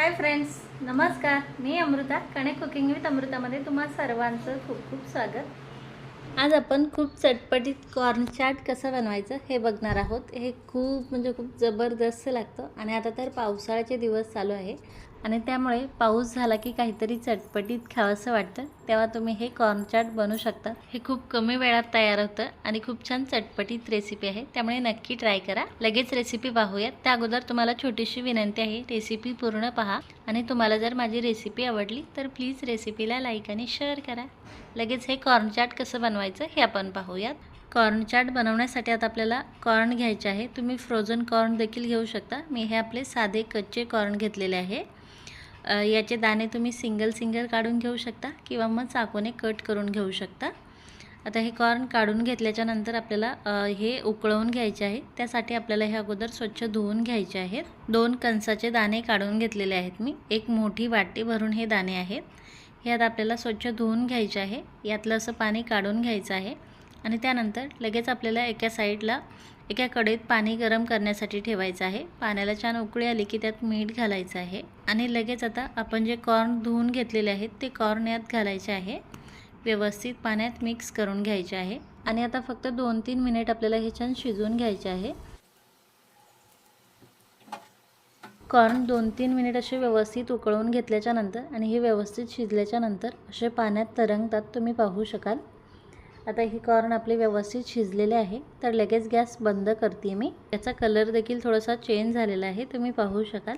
हाय friends नमस्कार. मी Amruta Kane cooking with अमृतामध्ये तुम्हा सर्वांचं खूप खूप स्वागत. आज आपण खूप चटपटीत कॉर्न चाट कसं बनवायचं हे बघणार आहोत. हे खूप म्हणजे खूप जबरदस्त लागतं. आणि आता तर पावसाळ्याचे दिवस चालू आहे. आणि त्यामुळे पाऊस झाला की काहीतरी चटपटीत खावंसं वाटतं. तेव्हा तुम्ही हे कॉर्न चाट बनवू शकता. हे खूप कमी वेळात तयार होतं आणि खूप छान चटपटीत रेसिपी आहे. त्यामुळे नक्की ट्राय करा. लगेच रेसिपी पाहूयात. त्या अगोदर तुम्हाला छोटीशी विनंती आहे. रेसिपी पूर्ण पहा. आणि तुम्हाला जर माझी रेसिपी आवडली तर प्लीज रेसिपीला लाईक आणि शेअर करा. लगेच हे कॉर्न चाट कसं बनवायचं हे आपण पाहूयात. कॉर्न चाट बनवण्यासाठी आता आपल्याला कॉर्न घ्यायचे आहे. तुम्ही फ्रोझन कॉर्न देखील घेऊ शकता. मी हे आपले साधे कच्चे कॉर्न घेतलेले आहे. याचे दाणे तुम्ही सिंगल सिंगल काढून घेऊ शकता किंवा मग चाकूने कट करून घेऊ शकता. आता हे कॉर्न काढून घेतल्याच्या नंतर आपल्याला हे उकळवून घ्यायचे आहे. त्यासाठी आपल्याला हे अगोदर स्वच्छ धुवून घ्यायचे आहेत. दोन कणसाचे दाणे काढून घेतलेले आहेत मी. एक मोठी वाटी भरून हे दाणे आहेत. हे आता आपल्याला स्वच्छ धुवून घ्यायचे आहे. यातलं असं पाणी काढून घ्यायचं आहे. आणि त्यानंतर लगेच आपल्याला एका साईडला एका कडेत पाणी गरम करण्यासाठी ठेवायचं आहे. पाण्याला छान उकळी आली की त्यात मीठ घालायचं आहे. आणि लगेच आता आपण जे कॉर्न धुवून घेतलेले आहेत ते कॉर्न यात घालायचे आहे. व्यवस्थित पाण्यात मिक्स करून घ्यायचे आहे. आणि आता फक्त दोन तीन मिनिट आपल्याला हे छान शिजवून घ्यायचे आहे. कॉर्न दोन तीन मिनिट असे व्यवस्थित उकळून घेतल्याच्यानंतर आणि हे व्यवस्थित शिजल्याच्यानंतर असे पाण्यात तरंगतात तुम्ही पाहू शकाल. आता हे कॉर्न आपले व्यवस्थित शिजलेले आहे. तर लगेच गॅस बंद करते मी. याचा कलर देखील थोडासा चेंज झालेला आहे. तुम्ही पाहू शकाल.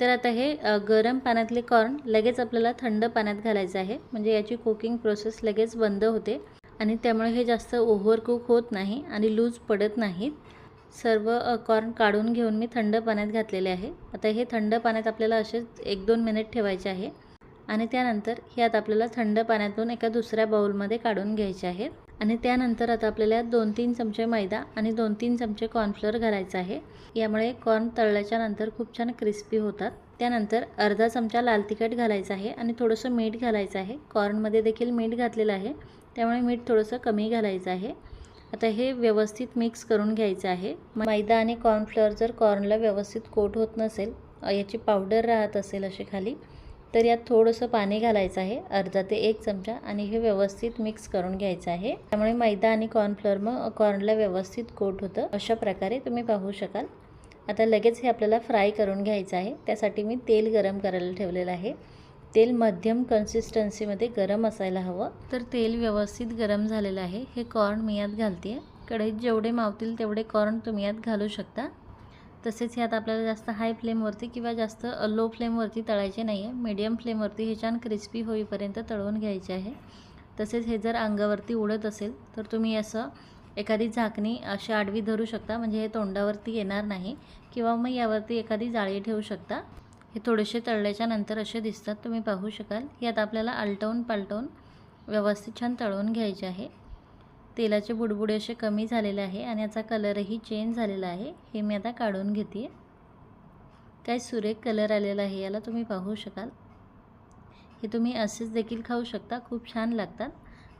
तर आता हे गरम पाण्यातले कॉर्न लगेच आपल्याला थंड पाण्यात घालायचं आहे. म्हणजे याची कुकिंग प्रोसेस लगेच बंद होते. आणि त्यामुळे हे जास्त ओव्हरकुक होत नाही आणि लूज पडत नाहीत. सर्व कॉर्न काढून घेऊन मी थंड पाण्यात घातलेले आहे. आता हे थंड पाण्यात आपल्याला असेच एक दोन मिनिट ठेवायचे आहे. आणि त्यानंतर हे आता आपल्याला थंड पाण्यातून एका दुसऱ्या बाउलमध्ये काढून घ्यायचे आहेत. आणि त्यानंतर आता आपल्याला दोन तीन चमचे मैदा आणि दोन तीन चमचे कॉर्नफ्लोअर घालायचं आहे. यामुळे कॉर्न तळल्याच्या नंतर खूप छान क्रिस्पी होतात. त्यानंतर अर्धा चमचा लाल तिखट घालायचा आहे आणि थोडंसं मीठ घालायचं आहे. कॉर्नमध्ये देखील मीठ घातलेलं आहे. त्यामुळे मीठ थोडंसं कमी घालायचं आहे. आता हे व्यवस्थित मिक्स करून घ्यायचं आहे. मैदा आणि कॉर्नफ्लोअर जर कॉर्नला व्यवस्थित कोट होत नसेल याची पावडर राहत असेल अशी खाली तर यात थोडंसं पाणी घालायचं आहे अर्धा ते एक चमचा आणि हे व्यवस्थित मिक्स करून घ्यायचं आहे. त्यामुळे मैदा आणि कॉर्नफ्लोअर मग कॉर्नला व्यवस्थित कोट होतं. अशा प्रकारे तुम्ही पाहू शकाल. आता लगेच हे आपल्याला फ्राय करून घ्यायचं आहे. त्यासाठी मी तेल गरम करायला ठेवलेलं आहे. तेल मध्यम कन्सिस्टन्सीमध्ये गरम असायला हवं. तर तेल व्यवस्थित गरम झालेलं आहे. हे कॉर्न मी यात घालते कढईत जेवढे मावतील तेवढे कॉर्न तुम्ही यात घालू शकता. तसेच ह्यात आपल्याला जास्त हाय फ्लेमवरती किंवा जास्त लो फ्लेमवरती तळायचे नाही आहे मीडियम फ्लेमवरती हे छान क्रिस्पी होईपर्यंत तळवून घ्यायचे आहे. तसेच हे जर अंगावरती उडत असेल तर तुम्ही असं एखादी झाकणी अशी आडवी धरू शकता. म्हणजे हे तोंडावरती येणार नाही किंवा मग यावरती एखादी जाळी ठेवू शकता. हे थोडेसे तळल्याच्या नंतर असे दिसतात. तुम्ही पाहू शकाल. यात आपल्याला आलटवून पालटवून व्यवस्थित छान तळवून घ्यायचे आहे. तेलाचे बुडबुडे असे कमी झालेले आहे आणि याचा कलरही चेंज झालेला आहे. हे मी आता काढून घेते काय सुरेख कलर आलेला आहे याला तुम्ही पाहू शकाल. हे तुम्ही असेच देखील खाऊ शकता. खूप छान लागतात.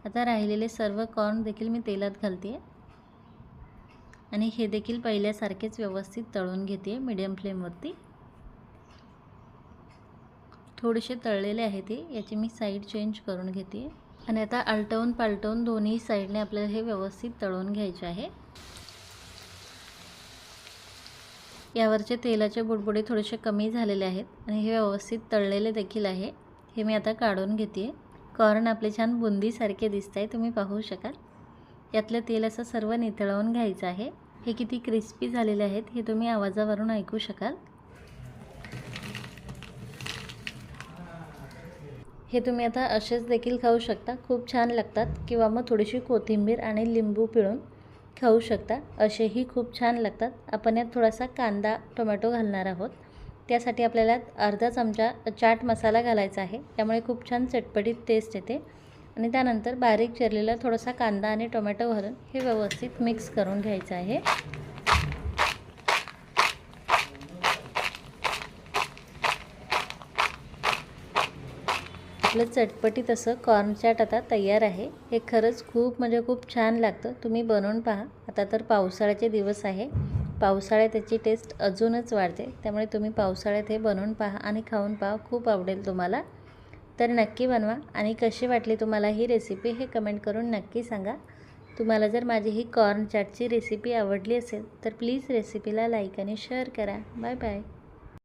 आता राहिलेले सर्व कॉर्न देखील मी तेलात घालते आणि हे देखील पहिल्यासारखेच व्यवस्थित तळून घेते मीडियम फ्लेमवरती थोडेसे तळलेले आहे ते. याची मी साईड चेंज करून घेते आणि आता आलटवून पालटवून दोन्ही साईडने आपल्याला हे व्यवस्थित तळून घ्यायचे आहे. यावरचे तेलाचे बुडबुडे थोडेसे कमी झालेले आहेत आणि हे व्यवस्थित तळलेले देखील आहे. हे मी आता काढून घेते. कॉर्न आपले छान बुंदीसारखे दिसत आहे तुम्ही पाहू शकाल. यातलं तेल असं सर्व नितळवून घ्यायचं आहे. हे किती क्रिस्पी झालेले आहेत हे तुम्ही आवाजावरून ऐकू शकाल. हे तुम्ही आता असेच देखील खाऊ शकता. खूप छान लागतात. किंवा मग थोडीशी कोथिंबीर आणि लिंबू पिळून खाऊ शकता. असेही खूप छान लागतात. आपण यात थोडासा कांदा टोमॅटो घालणार आहोत. त्यासाठी आपल्याला अर्धा चमचा चाट मसाला घालायचा आहे. त्यामुळे खूप छान चटपटीत टेस्ट येते. आणि त्यानंतर बारीक चिरलेला थोडासा कांदा आणि टोमॅटो घालून हे व्यवस्थित मिक्स करून घ्यायचं आहे. आपलं चटपटीत असं कॉर्न चाट आता तयार आहे. हे खरंच खूप म्हणजे खूप छान लागतं. तुम्ही बनवून पहा. आता तर पावसाळ्याचे दिवस आहे. पावसाळ्यात त्याची टेस्ट अजूनच वाढते. त्यामुळे तुम्ही पावसाळ्यात हे बनवून पहा आणि खाऊन पहा. खूप आवडेल तुम्हाला. तर नक्की बनवा आणि कशी वाटली तुम्हाला ही रेसिपी हे कमेंट करून नक्की सांगा. तुम्हाला जर माझी ही कॉर्न चाटची रेसिपी आवडली असेल तर प्लीज रेसिपीला लाईक आणि शेअर करा. Bye bye